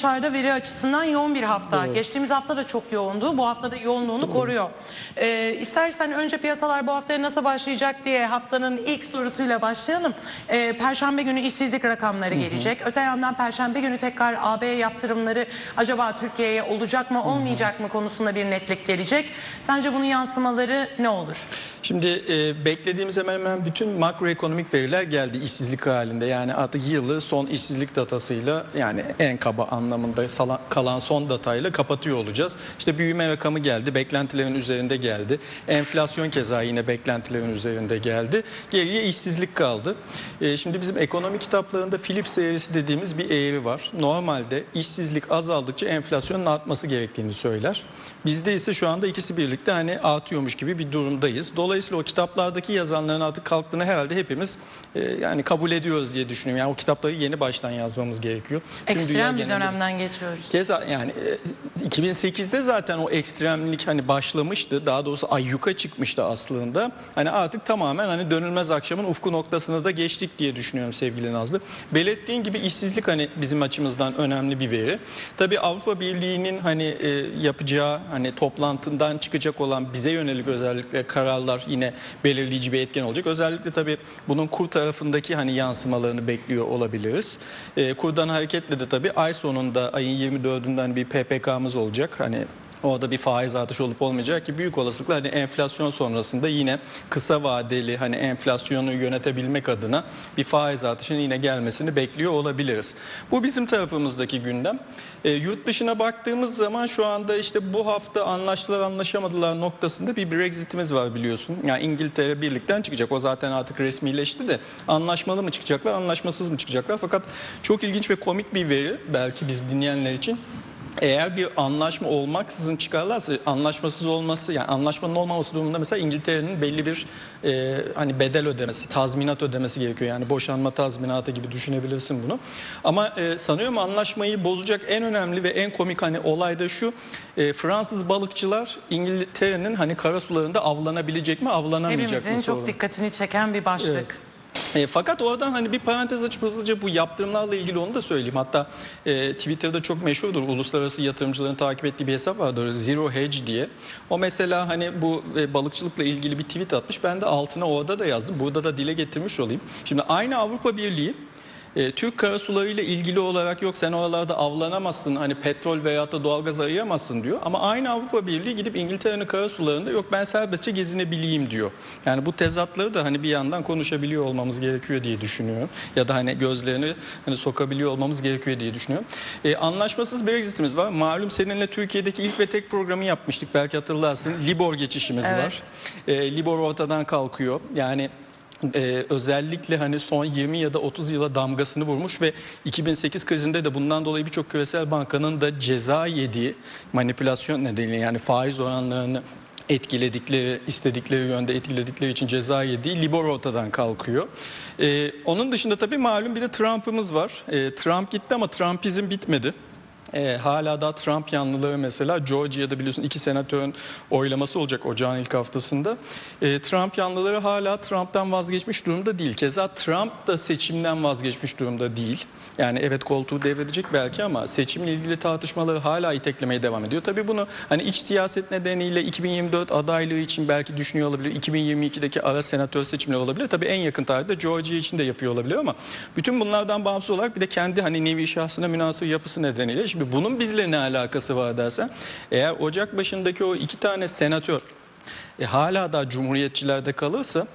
Dışarıda veri açısından yoğun bir hafta. Geçtiğimiz hafta da çok yoğundu. Bu hafta da yoğunluğunu koruyor. Ee, istersen önce piyasalar bu haftaya nasıl başlayacak diye haftanın ilk sorusuyla başlayalım. Ee, Perşembe günü işsizlik rakamları gelecek. Öte yandan Perşembe günü tekrar AB yaptırımları acaba Türkiye'ye olacak mı olmayacak mı konusunda bir netlik gelecek. Sence bunun yansımaları ne olur? Şimdi e, beklediğimiz hemen hemen bütün makroekonomik veriler geldi işsizlik halinde. Yani artık yılı son işsizlik datasıyla yani en kaba anlamında kalan son datayla kapatıyor olacağız. İşte büyüme rakamı geldi, beklentilerin üzerinde geldi. Enflasyon keza yine beklentilerin üzerinde geldi. Geriye işsizlik kaldı. E, şimdi bizim ekonomi kitaplarında Philips eğrisi dediğimiz bir eğri var. Normalde işsizlik azaldıkça enflasyonun artması gerektiğini söyler. Bizde ise şu anda ikisi birlikte hani artıyormuş gibi bir durumdayız. Dolayısıyla o kitaplardaki yazanların artık kalktığını herhalde hepimiz e, yani kabul ediyoruz diye düşünüyorum. Yani o kitapları yeni baştan yazmamız gerekiyor. Ekstrem bir genelinde- dönemden geçiyoruz. Keza yani e, 2008'de zaten o ekstremlik hani başlamıştı. Daha doğrusu ayyuka çıkmıştı aslında. Hani artık tamamen hani dönülmez akşamın ufku noktasına da geçtik diye düşünüyorum sevgili Nazlı. Belirttiğin gibi işsizlik hani bizim açımızdan önemli bir veri. Tabii Avrupa Birliği'nin hani e, yapacağı hani toplantından çıkacak olan bize yönelik özellikle kararlar yine belirleyici bir etken olacak. Özellikle tabii bunun kur tarafındaki hani yansımalarını bekliyor olabiliriz. E, kurdan hareketle de tabii ay sonunda ayın 24'ünden bir PPK'mız olacak. Hani Orada bir faiz artışı olup olmayacak ki büyük olasılıkla hani enflasyon sonrasında yine kısa vadeli hani enflasyonu yönetebilmek adına bir faiz artışının yine gelmesini bekliyor olabiliriz. Bu bizim tarafımızdaki gündem. E, yurt dışına baktığımız zaman şu anda işte bu hafta anlaştılar anlaşamadılar noktasında bir Brexit'imiz var biliyorsun. Yani İngiltere birlikten çıkacak. O zaten artık resmileşti de anlaşmalı mı çıkacaklar anlaşmasız mı çıkacaklar. Fakat çok ilginç ve komik bir veri belki biz dinleyenler için. Eğer bir anlaşma olmaksızın çıkarlarsa anlaşmasız olması yani anlaşmanın olmaması durumunda mesela İngiltere'nin belli bir e, hani bedel ödemesi, tazminat ödemesi gerekiyor. Yani boşanma tazminatı gibi düşünebilirsin bunu. Ama e, sanıyorum anlaşmayı bozacak en önemli ve en komik hani olay da şu. e, Fransız balıkçılar İngiltere'nin hani karasularında avlanabilecek mi, avlanamayacak mı Hepimizin çok dikkatini çeken bir başlık. Evet. E, fakat oradan hani bir parantez açıp hızlıca bu yaptırımlarla ilgili onu da söyleyeyim. Hatta e, Twitter'da çok meşhurdur. Uluslararası yatırımcıların takip ettiği bir hesap vardır. Zero Hedge diye. O mesela hani bu e, balıkçılıkla ilgili bir tweet atmış. Ben de altına orada da yazdım. Burada da dile getirmiş olayım. Şimdi aynı Avrupa Birliği e, Türk karasularıyla ilgili olarak yok sen oralarda avlanamazsın hani petrol veya da doğalgaz arayamazsın diyor. Ama aynı Avrupa Birliği gidip İngiltere'nin karasularında yok ben serbestçe gezinebileyim diyor. Yani bu tezatları da hani bir yandan konuşabiliyor olmamız gerekiyor diye düşünüyorum. Ya da hani gözlerini hani sokabiliyor olmamız gerekiyor diye düşünüyorum. E, anlaşmasız Brexit'imiz var. Malum seninle Türkiye'deki ilk ve tek programı yapmıştık belki hatırlarsın. Libor geçişimiz Evet. var. E, Libor ortadan kalkıyor. Yani ee, özellikle hani son 20 ya da 30 yıla damgasını vurmuş ve 2008 krizinde de bundan dolayı birçok küresel bankanın da ceza yediği manipülasyon nedeniyle yani faiz oranlarını etkiledikleri, istedikleri yönde etkiledikleri için ceza yediği Libor ortadan kalkıyor. Ee, onun dışında tabii malum bir de Trump'ımız var. Ee, Trump gitti ama Trumpizm bitmedi. Ee, hala da Trump yanlıları mesela Georgia'da biliyorsun iki senatörün oylaması olacak ocağın ilk haftasında. Ee, Trump yanlıları hala Trump'tan vazgeçmiş durumda değil. Keza Trump da seçimden vazgeçmiş durumda değil. Yani evet koltuğu devredecek belki ama seçimle ilgili tartışmaları hala iteklemeye devam ediyor. Tabii bunu hani iç siyaset nedeniyle 2024 adaylığı için belki düşünüyor olabilir. 2022'deki ara senatör seçimleri olabilir. Tabii en yakın tarihte Georgia için de yapıyor olabilir ama bütün bunlardan bağımsız olarak bir de kendi hani nevi şahsına münasır yapısı nedeniyle şimdi bunun bizle ne alakası var dersen eğer Ocak başındaki o iki tane senatör e, hala da cumhuriyetçilerde kalırsa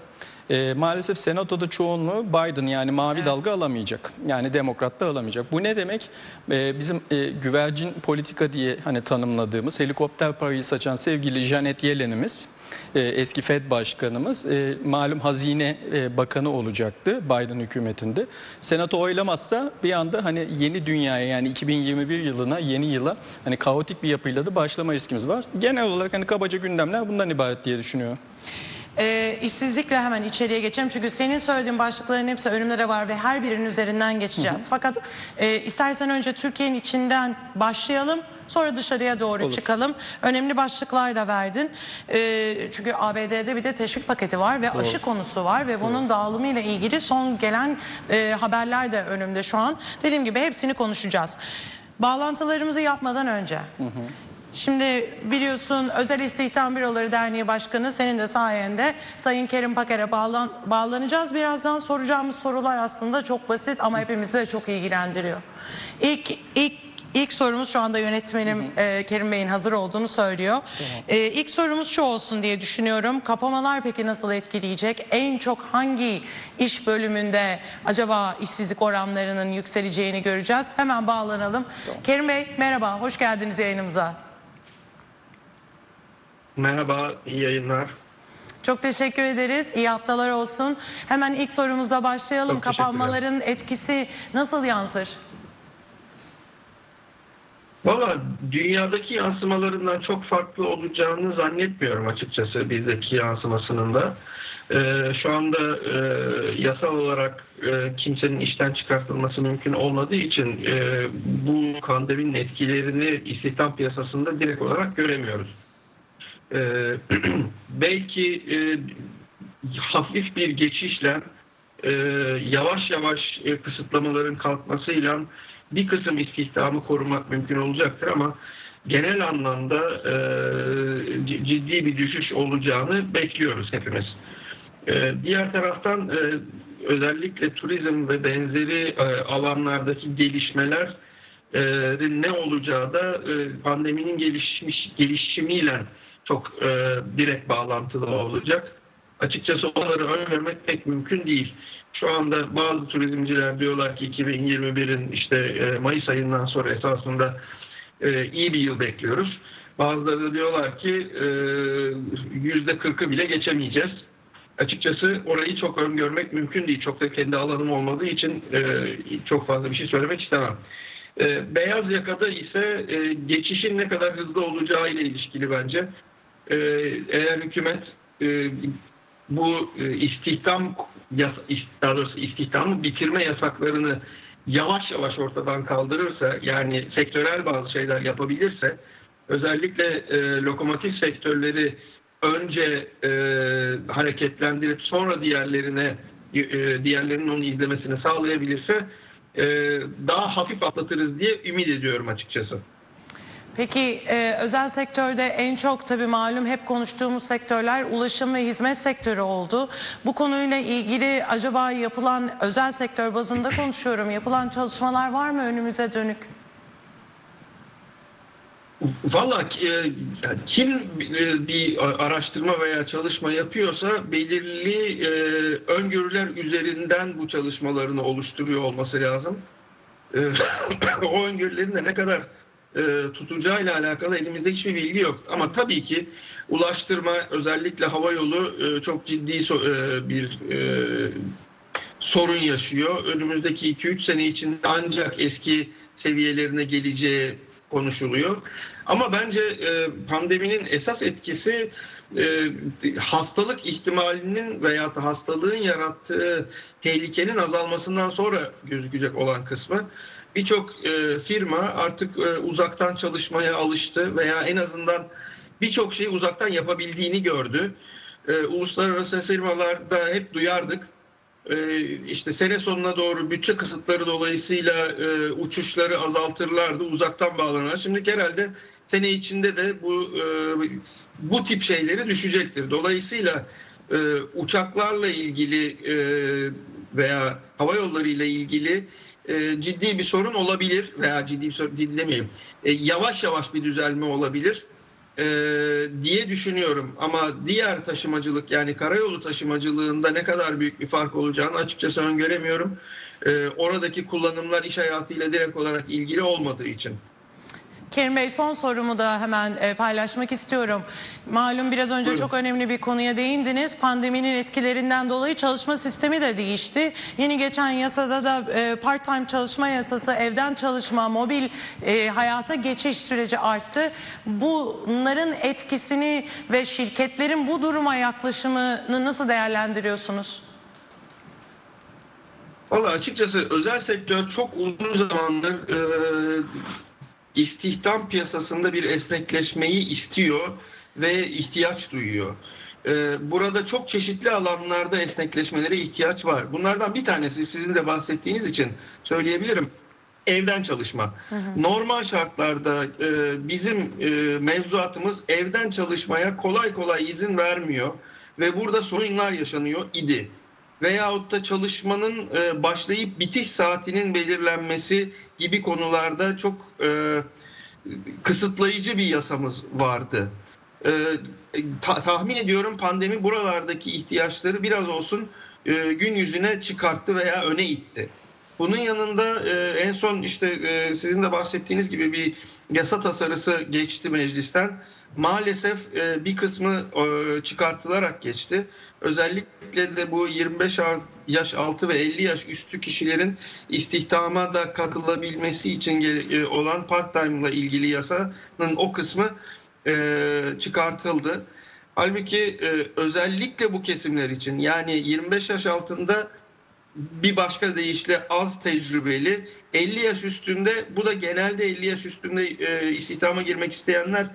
e, maalesef senatoda çoğunluğu Biden yani mavi Evet. dalga alamayacak. Yani demokrat da alamayacak. Bu ne demek? E, bizim e, güvercin politika diye hani tanımladığımız helikopter parayı saçan sevgili Janet Yellen'imiz eski Fed başkanımız e, malum hazine e, bakanı olacaktı Biden hükümetinde. Senato oylamazsa bir anda hani yeni dünyaya yani 2021 yılına yeni yıla hani kaotik bir yapıyla da başlama riskimiz var. Genel olarak hani kabaca gündemler bundan ibaret diye düşünüyorum. Ee, işsizlikle hemen içeriye geçeceğim çünkü senin söylediğin başlıkların hepsi önümde de var ve her birinin üzerinden geçeceğiz. Fakat e, istersen önce Türkiye'nin içinden başlayalım. Sonra dışarıya doğru Olur. çıkalım. Önemli başlıklar da verdin. E, çünkü ABD'de bir de teşvik paketi var ve aşı konusu var ve bunun dağılımıyla ilgili son gelen e, haberler de önümde şu an. Dediğim gibi hepsini konuşacağız. Bağlantılarımızı yapmadan önce. Şimdi biliyorsun Özel İstihdam Büroları Derneği Başkanı senin de sayende Sayın Kerim Paker'e bağlan, bağlanacağız. Birazdan soracağımız sorular aslında çok basit ama hepimizi de çok ilgilendiriyor. İlk ilk ilk sorumuz şu anda yönetmenim e, Kerim Bey'in hazır olduğunu söylüyor. E, ilk sorumuz şu olsun diye düşünüyorum. Kapamalar peki nasıl etkileyecek? En çok hangi iş bölümünde acaba işsizlik oranlarının yükseleceğini göreceğiz. Hemen bağlanalım. Kerim Bey merhaba, hoş geldiniz yayınımıza. Merhaba, iyi yayınlar. Çok teşekkür ederiz. İyi haftalar olsun. Hemen ilk sorumuzla başlayalım. Çok. Kapanmaların etkisi nasıl yansır? Valla dünyadaki yansımalarından çok farklı olacağını zannetmiyorum açıkçası bizdeki yansımasının da. Ee, şu anda e, yasal olarak e, kimsenin işten çıkartılması mümkün olmadığı için e, bu pandeminin etkilerini istihdam piyasasında direkt olarak göremiyoruz. Ee, belki e, hafif bir geçişle e, yavaş yavaş e, kısıtlamaların kalkmasıyla bir kısım istihdamı korumak mümkün olacaktır ama genel anlamda e, ciddi bir düşüş olacağını bekliyoruz hepimiz. E, diğer taraftan e, özellikle turizm ve benzeri e, alanlardaki gelişmeler e, ne olacağı da e, pandeminin gelişmiş gelişimiyle çok e, direkt bağlantılı olacak. Açıkçası onları öngörmek pek mümkün değil. Şu anda bazı turizmciler diyorlar ki 2021'in işte e, Mayıs ayından sonra esasında e, iyi bir yıl bekliyoruz. Bazıları da diyorlar ki e, yüzde 40'ı bile geçemeyeceğiz. Açıkçası orayı çok öngörmek mümkün değil. Çok da kendi alanım olmadığı için e, çok fazla bir şey söylemek istemem. E, beyaz yakada ise e, geçişin ne kadar hızlı olacağı ile ilişkili bence. E, eğer hükümet e, bu e, istihdam daha doğrusu istihdamı bitirme yasaklarını yavaş yavaş ortadan kaldırırsa yani sektörel bazı şeyler yapabilirse özellikle e, lokomotif sektörleri önce e, hareketlendirip sonra diğerlerine e, diğerlerinin onu izlemesini sağlayabilirse e, daha hafif atlatırız diye ümit ediyorum açıkçası. Peki e, özel sektörde en çok tabii malum hep konuştuğumuz sektörler ulaşım ve hizmet sektörü oldu. Bu konuyla ilgili acaba yapılan özel sektör bazında konuşuyorum. Yapılan çalışmalar var mı önümüze dönük? Valla e, kim e, bir araştırma veya çalışma yapıyorsa belirli e, öngörüler üzerinden bu çalışmalarını oluşturuyor olması lazım. O öngörülerin de ne kadar e, tutacağıyla alakalı elimizde hiçbir bilgi yok. Ama tabii ki ulaştırma özellikle hava yolu e, çok ciddi e, bir e, sorun yaşıyor. Önümüzdeki 2-3 sene içinde ancak eski seviyelerine geleceği konuşuluyor. Ama bence pandeminin esas etkisi hastalık ihtimalinin veya da hastalığın yarattığı tehlikenin azalmasından sonra gözükecek olan kısmı. Birçok e, firma artık e, uzaktan çalışmaya alıştı veya en azından birçok şeyi uzaktan yapabildiğini gördü. E, uluslararası firmalarda hep duyardık. Ee, işte sene sonuna doğru bütçe kısıtları dolayısıyla e, uçuşları azaltırlardı, uzaktan bağlanırlar. Şimdi herhalde sene içinde de bu e, bu tip şeyleri düşecektir. Dolayısıyla e, uçaklarla ilgili e, veya hava yolları ile ilgili e, ciddi bir sorun olabilir veya ciddi bir sorun ciddi. E, yavaş yavaş bir düzelme olabilir e, diye düşünüyorum. Ama diğer taşımacılık yani karayolu taşımacılığında ne kadar büyük bir fark olacağını açıkçası öngöremiyorum. E, oradaki kullanımlar iş hayatıyla direkt olarak ilgili olmadığı için. Kerim Bey son sorumu da hemen e, paylaşmak istiyorum. Malum biraz önce Buyurun. çok önemli bir konuya değindiniz. Pandeminin etkilerinden dolayı çalışma sistemi de değişti. Yeni geçen yasada da e, part-time çalışma yasası, evden çalışma, mobil e, hayata geçiş süreci arttı. Bunların etkisini ve şirketlerin bu duruma yaklaşımını nasıl değerlendiriyorsunuz? Valla açıkçası özel sektör çok uzun zamandır e, istihdam piyasasında bir esnekleşmeyi istiyor ve ihtiyaç duyuyor. E, burada çok çeşitli alanlarda esnekleşmelere ihtiyaç var. Bunlardan bir tanesi sizin de bahsettiğiniz için söyleyebilirim. evden çalışma. Normal şartlarda e, bizim e, mevzuatımız evden çalışmaya kolay kolay izin vermiyor ve burada sorunlar yaşanıyor idi. Veyahut da çalışmanın e, başlayıp bitiş saatinin belirlenmesi gibi konularda çok e, kısıtlayıcı bir yasamız vardı. Ee, ta- tahmin ediyorum pandemi buralardaki ihtiyaçları biraz olsun e, gün yüzüne çıkarttı veya öne itti. Bunun yanında e, en son işte e, sizin de bahsettiğiniz gibi bir yasa tasarısı geçti meclisten. Maalesef e, bir kısmı e, çıkartılarak geçti. Özellikle de bu 25 al- yaş altı ve 50 yaş üstü kişilerin istihdama da katılabilmesi için e, olan part-time ile ilgili yasanın o kısmı e, çıkartıldı. Halbuki e, özellikle bu kesimler için yani 25 yaş altında bir başka deyişle az tecrübeli 50 yaş üstünde bu da genelde 50 yaş üstünde e, istihdama girmek isteyenler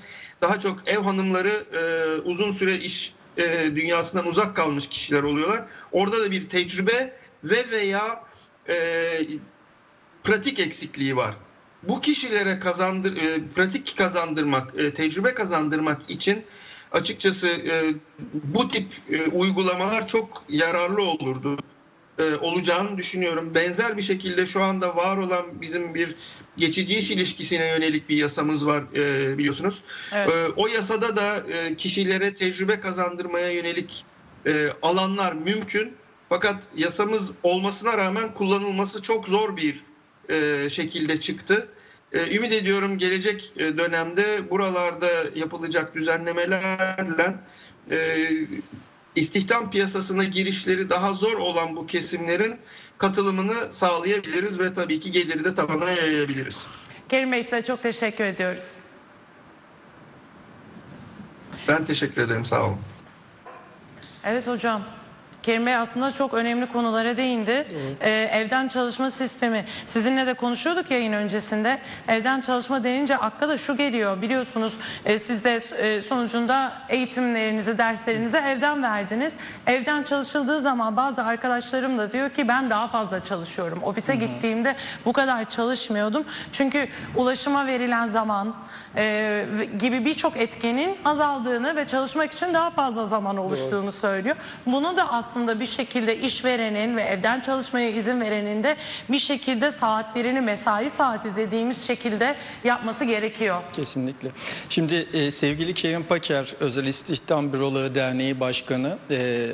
daha çok ev hanımları e, uzun süre iş e, dünyasından uzak kalmış kişiler oluyorlar. Orada da bir tecrübe ve veya e, pratik eksikliği var. Bu kişilere kazandır e, pratik kazandırmak, e, tecrübe kazandırmak için açıkçası e, bu tip e, uygulamalar çok yararlı olurdu e, olacağını düşünüyorum. Benzer bir şekilde şu anda var olan bizim bir geçici iş ilişkisine yönelik bir yasamız var e, biliyorsunuz. Evet. E, o yasada da e, kişilere tecrübe kazandırmaya yönelik e, alanlar mümkün. Fakat yasamız olmasına rağmen kullanılması çok zor bir e, şekilde çıktı. E, ümit ediyorum gelecek dönemde buralarda yapılacak düzenlemelerle e, istihdam piyasasına girişleri daha zor olan bu kesimlerin katılımını sağlayabiliriz ve tabii ki geliri de tabana yayabiliriz. Kerim Bey size çok teşekkür ediyoruz. Ben teşekkür ederim sağ olun. Evet hocam. Kerim Bey aslında çok önemli konulara değindi. Ee, evden çalışma sistemi. Sizinle de konuşuyorduk yayın öncesinde. Evden çalışma denince akla da şu geliyor. Biliyorsunuz e, siz de e, sonucunda eğitimlerinizi, derslerinizi evden verdiniz. Evden çalışıldığı zaman bazı arkadaşlarım da diyor ki ben daha fazla çalışıyorum. Ofise gittiğimde bu kadar çalışmıyordum. Çünkü ulaşıma verilen zaman e, gibi birçok etkenin azaldığını ve çalışmak için daha fazla zaman oluştuğunu söylüyor. Bunu da aslında bir şekilde işverenin ve evden çalışmaya izin verenin de bir şekilde saatlerini mesai saati dediğimiz şekilde yapması gerekiyor. Kesinlikle. Şimdi e, sevgili Kerim Paker, Özel İstihdam Büroları Derneği Başkanı e,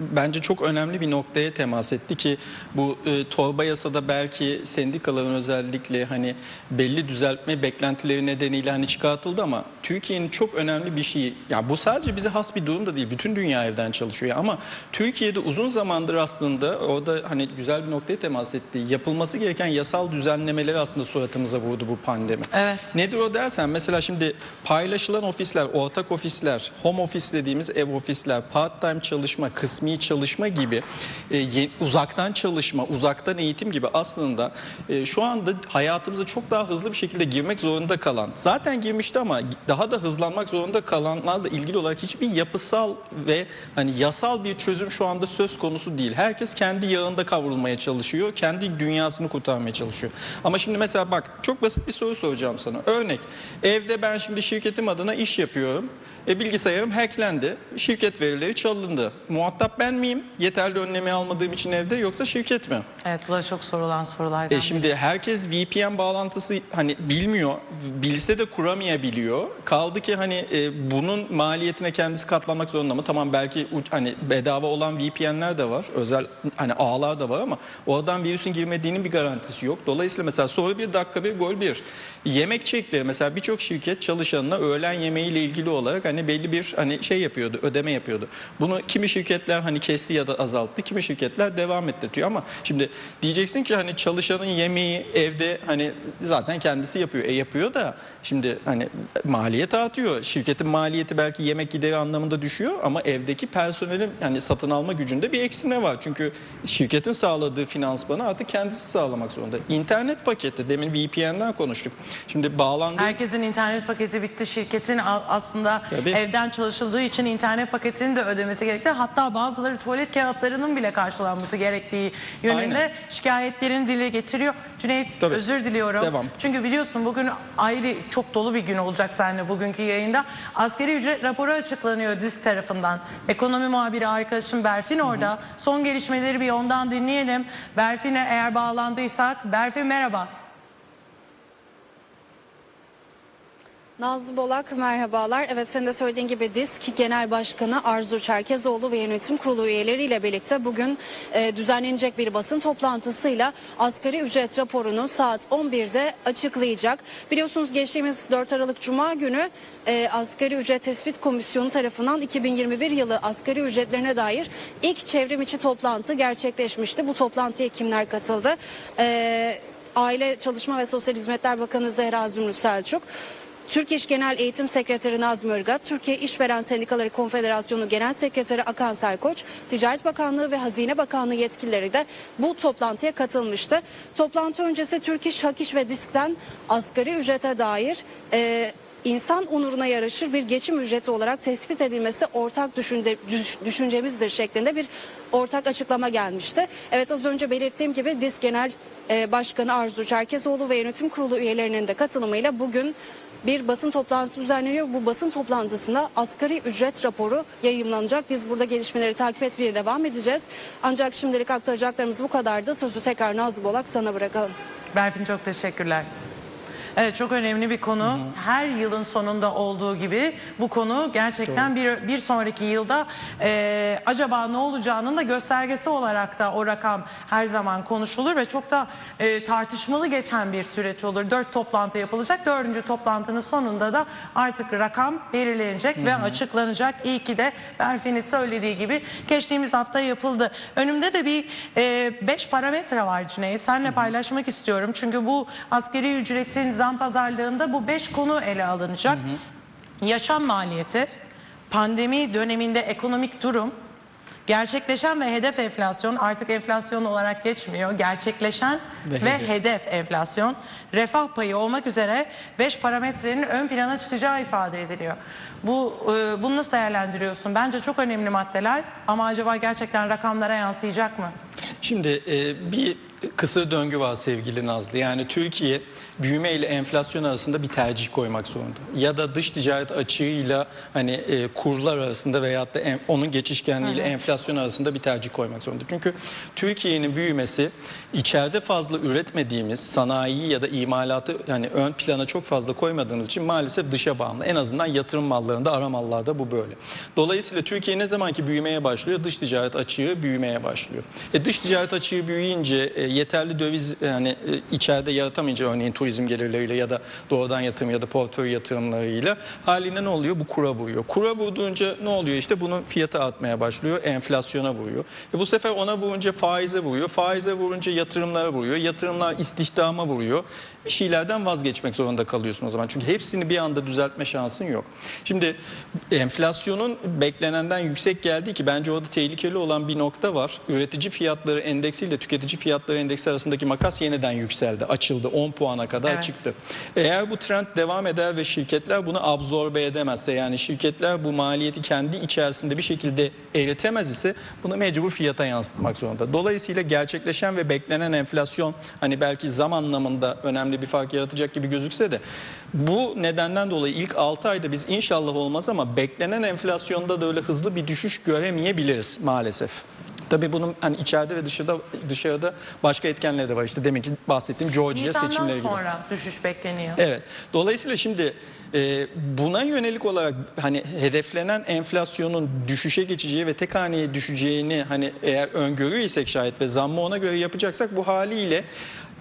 bence çok önemli bir noktaya temas etti ki bu e, torba yasada belki sendikaların özellikle hani belli düzeltme beklentileri nedeniyle hani çıkartıldı ama Türkiye'nin çok önemli bir şeyi ya bu sadece bize has bir durum da değil. Bütün dünya evden çalışıyor ama Türkiye'de uzun zamandır aslında orada hani güzel bir noktaya temas etti. Yapılması gereken yasal düzenlemeleri aslında suratımıza vurdu bu pandemi. Evet. Nedir o dersen mesela şimdi paylaşılan ofisler, ortak ofisler, home office dediğimiz ev ofisler, part time çalışma, kısmi çalışma gibi e, uzaktan çalışma, uzaktan eğitim gibi aslında e, şu anda hayatımıza çok daha hızlı bir şekilde girmek zorunda kalan, zaten girmişti ama daha da hızlanmak zorunda kalanlarla ilgili olarak hiçbir yapısal ve hani yasal bir çözüm şu anda söz konusu değil. Herkes kendi yağında kavrulmaya çalışıyor, kendi dünyasını kurtarmaya çalışıyor. Ama şimdi mesela bak çok basit bir soru soracağım sana. Örnek evde ben şimdi şirketim adına iş yapıyorum. E, bilgisayarım hacklendi. Şirket verileri çalındı. Muhatap ben miyim? Yeterli önlemi almadığım için evde yoksa şirket mi? Evet bu da çok sorulan sorulardan. E şimdi herkes VPN bağlantısı hani bilmiyor, bilse de kuramayabiliyor. Kaldı ki hani e, bunun maliyetine kendisi katlanmak zorunda mı? Tamam belki hani bedava olan VPN'ler de var, özel hani ağlar da var ama oradan virüsün girmediğinin bir garantisi yok. Dolayısıyla mesela soru bir dakika bir gol bir. Yemek çekleri mesela birçok şirket çalışanına öğlen yemeğiyle ilgili olarak hani belli bir hani şey yapıyordu, ödeme yapıyordu. Bunu kimi şirketler hani kesti ya da azalttı, kimi şirketler devam ettirtiyor ama şimdi diyeceksin ki hani çalışanın yemeği evde hani zaten kendisi yapıyor. E yapıyor da şimdi hani maliyet artıyor. Şirketin maliyeti belki yemek gideri anlamında düşüyor ama evdeki personelin yani satın alma gücünde bir eksilme var. Çünkü şirketin sağladığı finansmanı artık kendisi sağlamak zorunda. İnternet paketi demin VPN'den konuştuk. Şimdi bağlandığı Herkesin internet paketi bitti. Şirketin aslında Tabii. evden çalışıldığı için internet paketini de ödemesi gerekti. Hatta bazıları tuvalet kağıtlarının bile karşılanması gerektiği yönünde Aynen. şikayetlerini dile getiriyor. Cüneyt Tabii. özür diliyorum. Devam. Çünkü biliyorsun bugün ayrı çok dolu bir gün olacak seninle bugünkü yayında. Asgari ücret raporu açıklanıyor disk tarafından. Ekonomi muhabiri arkadaşım Berfin orada. Son gelişmeleri bir ondan dinleyelim. Berfin'e eğer bağlandıysak. Berfin merhaba. Nazlı Bolak merhabalar. Evet senin de söylediğin gibi DİSK Genel Başkanı Arzu Çerkezoğlu ve yönetim kurulu üyeleriyle birlikte bugün e, düzenlenecek bir basın toplantısıyla asgari ücret raporunu saat 11'de açıklayacak. Biliyorsunuz geçtiğimiz 4 Aralık Cuma günü e, Asgari Ücret Tespit Komisyonu tarafından 2021 yılı asgari ücretlerine dair ilk çevrim içi toplantı gerçekleşmişti. Bu toplantıya kimler katıldı? E, Aile Çalışma ve Sosyal Hizmetler Bakanı Zehra Zümrüt Selçuk, Türk İş Genel Eğitim Sekreteri Nazmi Irgat, Türkiye İşveren Sendikaları Konfederasyonu Genel Sekreteri Akan Serkoç, Ticaret Bakanlığı ve Hazine Bakanlığı yetkilileri de bu toplantıya katılmıştı. Toplantı öncesi Türk İş, Hak İş ve Disk'ten asgari ücrete dair e, insan onuruna yaraşır bir geçim ücreti olarak tespit edilmesi ortak düşünce, düş- düşüncemizdir şeklinde bir ortak açıklama gelmişti. Evet az önce belirttiğim gibi DİSK Genel e, Başkanı Arzu Çerkezoğlu ve yönetim kurulu üyelerinin de katılımıyla bugün bir basın toplantısı düzenleniyor. Bu basın toplantısında asgari ücret raporu yayımlanacak. Biz burada gelişmeleri takip etmeye devam edeceğiz. Ancak şimdilik aktaracaklarımız bu kadardı. Sözü tekrar Nazlı Bolak sana bırakalım. Berfin çok teşekkürler. Evet çok önemli bir konu. Her yılın sonunda olduğu gibi bu konu gerçekten bir bir sonraki yılda e, acaba ne olacağının da göstergesi olarak da o rakam her zaman konuşulur ve çok da e, tartışmalı geçen bir süreç olur. Dört toplantı yapılacak. Dördüncü toplantının sonunda da artık rakam belirlenecek ve açıklanacak. İyi ki de Berfin'in söylediği gibi geçtiğimiz hafta yapıldı. Önümde de bir e, beş parametre var Cüneyt. Seninle paylaşmak istiyorum. Çünkü bu askeri ücretin zam pazarlığında bu beş konu ele alınacak. Yaşam maliyeti, pandemi döneminde ekonomik durum, gerçekleşen ve hedef enflasyon artık enflasyon olarak geçmiyor. Gerçekleşen Ve ve, hedef. hedef enflasyon, refah payı olmak üzere 5 parametrenin ön plana çıkacağı ifade ediliyor. Bu e, bunu nasıl değerlendiriyorsun? Bence çok önemli maddeler ama acaba gerçekten rakamlara yansıyacak mı? Şimdi e, bir kısır döngü var sevgili Nazlı. Yani Türkiye büyüme ile enflasyon arasında bir tercih koymak zorunda. Ya da dış ticaret açığıyla hani e, kurlar arasında veyahut da en- onun geçişkenliğiyle enflasyon arasında bir tercih koymak zorunda. Çünkü Türkiye'nin büyümesi içeride fazla üretmediğimiz sanayi ya da imalatı yani ön plana çok fazla koymadığımız için maalesef dışa bağımlı. En azından yatırım mallarında, ara mallarda bu böyle. Dolayısıyla Türkiye ne zamanki büyümeye başlıyor, dış ticaret açığı büyümeye başlıyor. E dış ticaret açığı büyüyünce e, yeterli döviz yani e, içeride yaratamayınca örneğin turizm gelirleriyle ya da doğrudan yatırım ya da portföy yatırımlarıyla haliyle ne oluyor? Bu kura vuruyor. Kura vurduğunca ne oluyor? İşte bunun fiyatı artmaya başlıyor, enflasyona vuruyor. E bu sefer ona vurunca faize vuruyor. Faize vurunca yatırımlara vuruyor. Yatırımlar istihdama vuruyor. Bir şeylerden vazgeçmek zorunda kalıyorsun o zaman. Çünkü hepsini bir anda düzeltme şansın yok. Şimdi enflasyonun beklenenden yüksek geldiği ki bence orada tehlikeli olan bir nokta var. Üretici fiyatları endeksiyle tüketici fiyatları endeksi arasındaki makas yeniden yükseldi. Açıldı. 10 puana kadar Evet. çıktı. Eğer bu trend devam eder ve şirketler bunu absorbe edemezse yani şirketler bu maliyeti kendi içerisinde bir şekilde eritemez ise bunu mecbur fiyata yansıtmak zorunda. Dolayısıyla gerçekleşen ve beklenen enflasyon hani belki zam anlamında önemli bir fark yaratacak gibi gözükse de bu nedenden dolayı ilk 6 ayda biz inşallah olmaz ama beklenen enflasyonda da öyle hızlı bir düşüş göremeyebiliriz maalesef. Tabii bunun hani içeride ve dışarıda dışarıda başka etkenler de var. İşte demek ki bahsettiğim Georgia Nisan'dan seçimleri gibi. sonra düşüş bekleniyor. Evet. Dolayısıyla şimdi e, buna yönelik olarak hani hedeflenen enflasyonun düşüşe geçeceği ve tek haneye düşeceğini hani eğer öngörüysek şayet ve zammı ona göre yapacaksak bu haliyle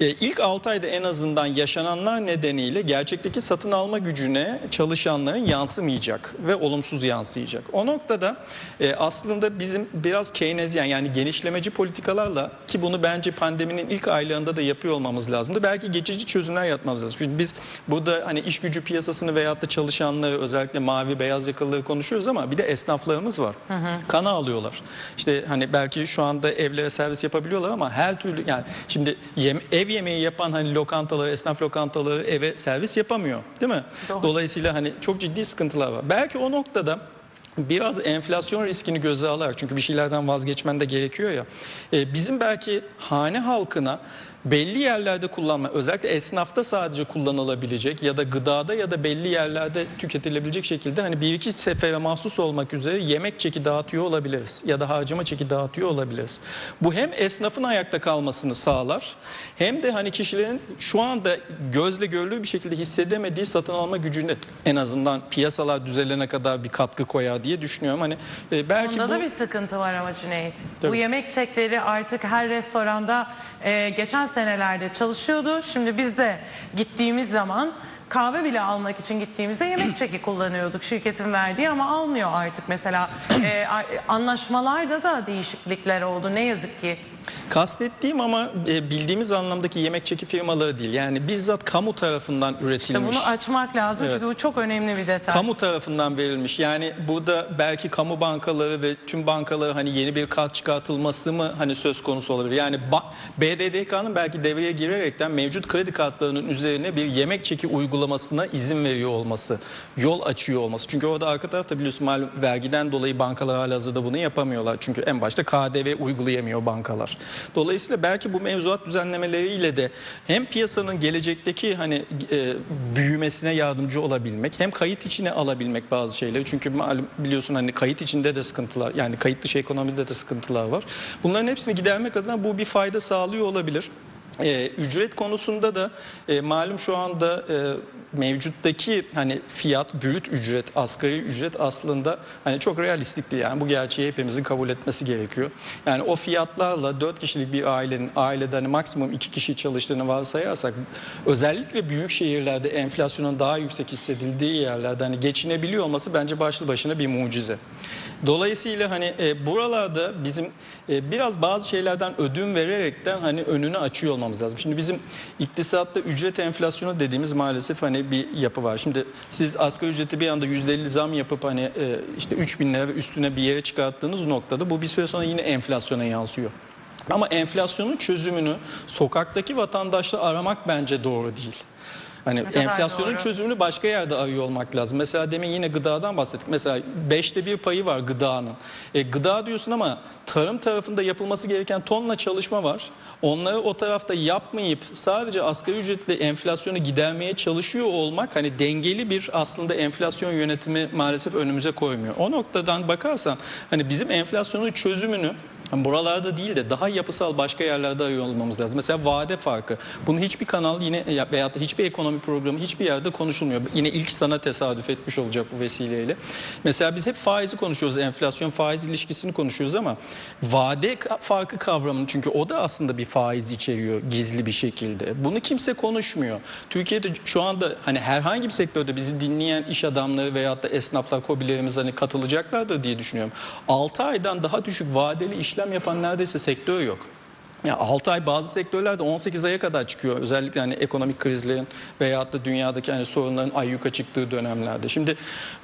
E, ilk 6 ayda en azından yaşananlar nedeniyle gerçekteki satın alma gücüne çalışanların yansımayacak ve olumsuz yansıyacak. O noktada e, aslında bizim biraz Keynesyen yani genişlemeci politikalarla ki bunu bence pandeminin ilk aylarında da yapıyor olmamız lazımdı. Belki geçici çözümler yapmamız lazım. Çünkü biz burada hani iş gücü piyasasını veyahut da çalışanları özellikle mavi beyaz yakalıları konuşuyoruz ama bir de esnaflarımız var. Kana alıyorlar. İşte hani belki şu anda evlere servis yapabiliyorlar ama her türlü yani şimdi yem- ev yemeği yapan hani lokantaları, esnaf lokantaları eve servis yapamıyor. Değil mi? Doğru. Dolayısıyla hani çok ciddi sıkıntılar var. Belki o noktada biraz enflasyon riskini göze alarak çünkü bir şeylerden vazgeçmen de gerekiyor ya. e, bizim belki hane halkına belli yerlerde kullanma özellikle esnafta sadece kullanılabilecek ya da gıdada ya da belli yerlerde tüketilebilecek şekilde hani bir iki sefere mahsus olmak üzere yemek çeki dağıtıyor olabiliriz ya da harcama çeki dağıtıyor olabiliriz. Bu hem esnafın ayakta kalmasını sağlar hem de hani kişilerin şu anda gözle görülür bir şekilde hissedemediği satın alma gücüne en azından piyasalar düzelene kadar bir katkı koyar diye düşünüyorum. Hani e, belki Onda bu da bir sıkıntı var ama Cüneyt. Tabii. Bu yemek çekleri artık her restoranda e, geçen senelerde çalışıyordu. Şimdi biz de gittiğimiz zaman kahve bile almak için gittiğimizde yemek çeki kullanıyorduk şirketin verdiği ama almıyor artık mesela. E, anlaşmalarda da değişiklikler oldu ne yazık ki. Kastettiğim ama e, bildiğimiz anlamdaki yemek çeki firmaları değil. Yani bizzat kamu tarafından İşte üretilmiş. bunu açmak lazım Evet. çünkü bu çok önemli bir detay. Kamu tarafından verilmiş. Yani burada belki kamu bankaları ve tüm bankaları hani yeni bir kart çıkartılması mı hani söz konusu olabilir? Yani BDDK'nın belki devreye girerekten mevcut kredi kartlarının üzerine bir yemek çeki uygulamasına izin veriyor olması, yol açıyor olması. Çünkü orada arka tarafta biliyorsun malum vergiden dolayı bankalar halihazırda bunu yapamıyorlar. Çünkü en başta KDV uygulayamıyor bankalar. Dolayısıyla belki bu mevzuat düzenlemeleriyle de hem piyasanın gelecekteki hani e, büyümesine yardımcı olabilmek hem kayıt içine alabilmek bazı şeyleri. Çünkü malum biliyorsun hani kayıt içinde de sıkıntılar yani kayıt dışı ekonomide de sıkıntılar var. Bunların hepsini gidermek adına bu bir fayda sağlıyor olabilir. Ee, ücret konusunda da e, malum şu anda e, mevcuttaki hani fiyat, brüt ücret, asgari ücret aslında hani çok realistik değil. Yani bu gerçeği hepimizin kabul etmesi gerekiyor. Yani o fiyatlarla 4 kişilik bir ailenin ailede hani maksimum 2 kişi çalıştığını varsayarsak özellikle büyük şehirlerde enflasyonun daha yüksek hissedildiği yerlerde hani geçinebiliyor olması bence başlı başına bir mucize. Dolayısıyla hani e, buralarda bizim e, biraz bazı şeylerden ödün vererekten hani önünü açıyor olmamız lazım. Şimdi bizim iktisatta ücret enflasyonu dediğimiz maalesef hani bir yapı var. Şimdi siz asgari ücreti bir anda %50 zam yapıp hani e, işte 3 bin lira üstüne bir yere çıkarttığınız noktada bu bir süre sonra yine enflasyona yansıyor. Ama enflasyonun çözümünü sokaktaki vatandaşla aramak bence doğru değil. Hani enflasyonun doğru. çözümünü başka yerde arıyor olmak lazım. Mesela demin yine gıdadan bahsettik. Mesela beşte bir payı var gıdanın. E, gıda diyorsun ama tarım tarafında yapılması gereken tonla çalışma var. Onları o tarafta yapmayıp sadece asgari ücretle enflasyonu gidermeye çalışıyor olmak hani dengeli bir aslında enflasyon yönetimi maalesef önümüze koymuyor. O noktadan bakarsan hani bizim enflasyonun çözümünü yani buralarda değil de daha yapısal başka yerlerde arıyor olmamız lazım. Mesela vade farkı. Bunu hiçbir kanal yine ya- veyahut da hiçbir ekonomi programı hiçbir yerde konuşulmuyor. Yine ilk sana tesadüf etmiş olacak bu vesileyle. Mesela biz hep faizi konuşuyoruz. Enflasyon faiz ilişkisini konuşuyoruz ama vade farkı kavramını çünkü o da aslında bir faiz içeriyor gizli bir şekilde. Bunu kimse konuşmuyor. Türkiye'de şu anda hani herhangi bir sektörde bizi dinleyen iş adamları veyahut da esnaflar, kobilerimiz hani katılacaklardır diye düşünüyorum. 6 aydan daha düşük vadeli işlem yapan neredeyse sektör yok. Ya 6 ay bazı sektörlerde 18 aya kadar çıkıyor. Özellikle hani ekonomik krizlerin veyahut da dünyadaki hani sorunların ayyuka çıktığı dönemlerde. Şimdi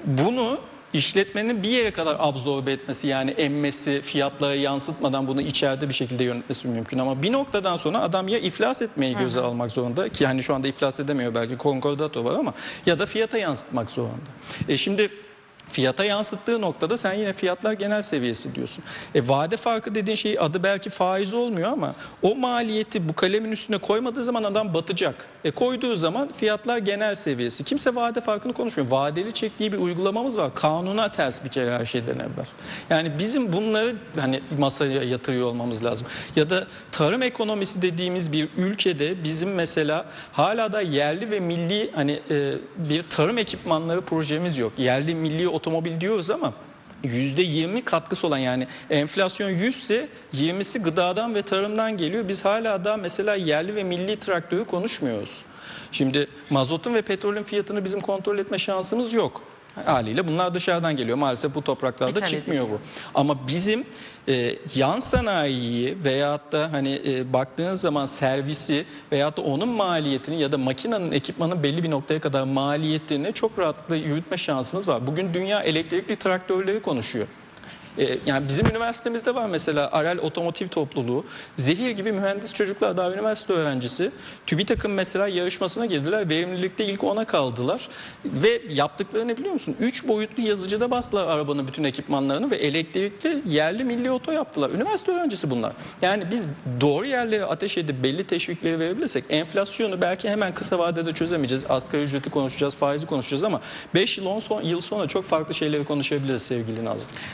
bunu işletmenin bir yere kadar absorbe etmesi yani emmesi, fiyatlara yansıtmadan bunu içeride bir şekilde yönetmesi mümkün. Ama bir noktadan sonra adam ya iflas etmeyi göze almak zorunda ki hani şu anda iflas edemiyor belki konkordato var ama ya da fiyata yansıtmak zorunda. E şimdi Fiyata yansıttığı noktada sen yine fiyatlar genel seviyesi diyorsun. E vade farkı dediğin şey adı belki faiz olmuyor ama o maliyeti bu kalemin üstüne koymadığı zaman adam batacak. E koyduğu zaman fiyatlar genel seviyesi. Kimse vade farkını konuşmuyor. Vadeli çek diye bir uygulamamız var. Kanuna ters bir kere her şeyden evvel. Yani bizim bunları hani masaya yatırıyor olmamız lazım. Ya da tarım ekonomisi dediğimiz bir ülkede bizim mesela hala da yerli ve milli hani e, bir tarım ekipmanları projemiz yok. Yerli milli otomobil diyoruz ama %20 katkısı olan yani enflasyon 100 ise 20'si gıdadan ve tarımdan geliyor. Biz hala da mesela yerli ve milli traktörü konuşmuyoruz. Şimdi mazotun ve petrolün fiyatını bizim kontrol etme şansımız yok. Haliyle bunlar dışarıdan geliyor. Maalesef bu topraklarda İthal çıkmıyor ediliyor. bu. Ama bizim e, yan sanayiyi veyahut da hani e, baktığın zaman servisi veyahut da onun maliyetini ya da makinenin ekipmanın belli bir noktaya kadar maliyetini çok rahatlıkla yürütme şansımız var. Bugün dünya elektrikli traktörleri konuşuyor. E, yani bizim üniversitemizde var mesela Arel Otomotiv Topluluğu. Zehir gibi mühendis çocuklar daha üniversite öğrencisi. TÜBİTAK'ın mesela yarışmasına girdiler. Verimlilikte ilk ona kaldılar. Ve yaptıkları ne biliyor musun? Üç boyutlu yazıcıda bastılar arabanın bütün ekipmanlarını ve elektrikli yerli milli oto yaptılar. Üniversite öğrencisi bunlar. Yani biz doğru yerlere ateş edip belli teşvikleri verebilirsek enflasyonu belki hemen kısa vadede çözemeyeceğiz. Asgari ücreti konuşacağız, faizi konuşacağız ama 5 yıl 10 son, yıl sonra çok farklı şeyleri konuşabiliriz sevgili Nazlı.